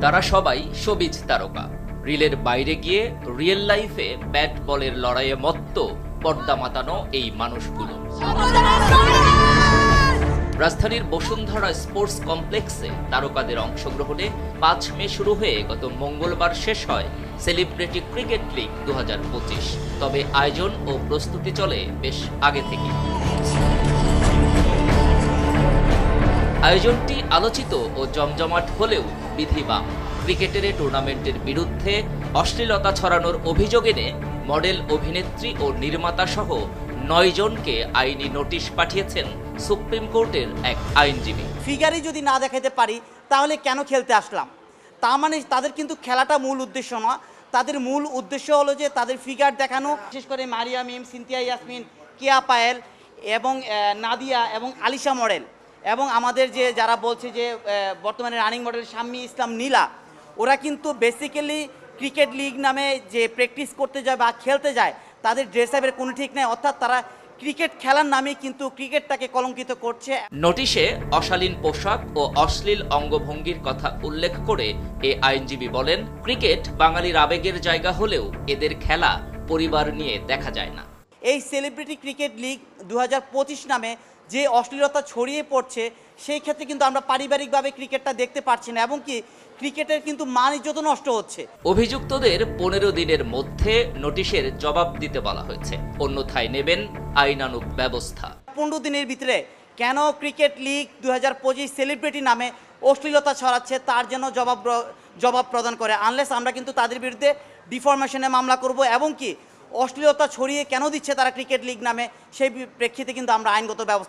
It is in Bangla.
তারা সবাই সবিজ তারকা। রিলের বাইরে গিয়ে রিয়েল লাইফে ব্যাট বলের লড়াইয়ে মত্ত পর্দা মাতানো এই মানুষগুলো। রাজধানীর বসুন্ধরা স্পোর্টস কমপ্লেক্সে তারকাদের অংশগ্রহণে পাঁচ মে শুরু হয়ে গত মঙ্গলবার শেষ হয় সেলিব্রিটি ক্রিকেট লিগ দু হাজার পঁচিশ। তবে আয়োজন ও প্রস্তুতি চলে বেশ আগে থেকে আয়োজনটি আলোচিত ও জমজমাট হলেও বিধিবাম ক্রিকেটের টুর্নামেন্টের বিরুদ্ধে অশ্লীলতা ছড়ানোর অভিযোগ এনে মডেল, অভিনেত্রী ও নির্মাতা সহ নয় জনকে আইনি নোটিশ পাঠিয়েছেন সুপ্রিম কোর্টের এক আইনজীবী। ফিগারই যদি না দেখাতে পারি, তাহলে কেন খেলতে আসলাম? তার মানে তাদের কিন্তু খেলাটা মূল উদ্দেশ্য না তাদের মূল উদ্দেশ্য হলো যে তাদের ফিগার দেখানো, বিশেষ করে মারিয়া মিম, সিনথিয়া ইয়াসমিন, কেয়া পায়েল এবং নাদিয়া এবং আলিশা মডেল। এবং আমাদের যে যারা বলছে যে বর্তমানে রানিং মডেল শাম্মী ইসলাম নীলা, ওরা কিন্তু বেসিক্যালি ক্রিকেট লিগ নামে যে প্র্যাকটিস করতে যায় বা খেলতে যায়, তাদের ড্রেস আপের কোনো ঠিক নেই, অর্থাৎ তারা ক্রিকেট খেলার নামে কিন্তু ক্রিকেটটাকে কলঙ্কিত করছে। নোটিশে অশালীন পোশাক ও অশ্লীল অঙ্গভঙ্গির কথা উল্লেখ করে এ আইনজীবী বলেন ক্রিকেট বাঙালির আবেগের জায়গা হলেও এদের খেলা পরিবার নিয়ে দেখা যায় না। এই সেলিব্রিটি ক্রিকেট লিগ দু হাজার পঁচিশ নামে যে অশ্লীলতা ছড়িয়ে পড়ছে সেই ক্ষেত্রে কিন্তু আমরা পারিবারিকভাবে ক্রিকেটটা দেখতে পারছি না এবং কি ক্রিকেটের কিন্তু মান ইজ্জত নষ্ট হচ্ছে। অভিযুক্তদের পনেরো দিনের মধ্যে নোটিশের জবাব দিতে বলা হয়েছে। অন্যথায় নেবেন আইনানুগ ব্যবস্থা। পনেরো দিনের ভিতরে কেন ক্রিকেট লিগ দু হাজার পঁচিশ সেলিব্রিটি নামে অশ্লীলতা ছড়াচ্ছে তার যেন জবাব জবাব প্রদান করে আনলেস আমরা কিন্তু তাদের বিরুদ্ধে ডিফরমেশনে মামলা করব এবং কি অশ্লীলতা ছড়িয়ে কেন দিচ্ছে তারা ক্রিকেট লিগ নামে? সেই প্রেক্ষিতে কিন্তু আমরা আইনগত ব্যবস্থা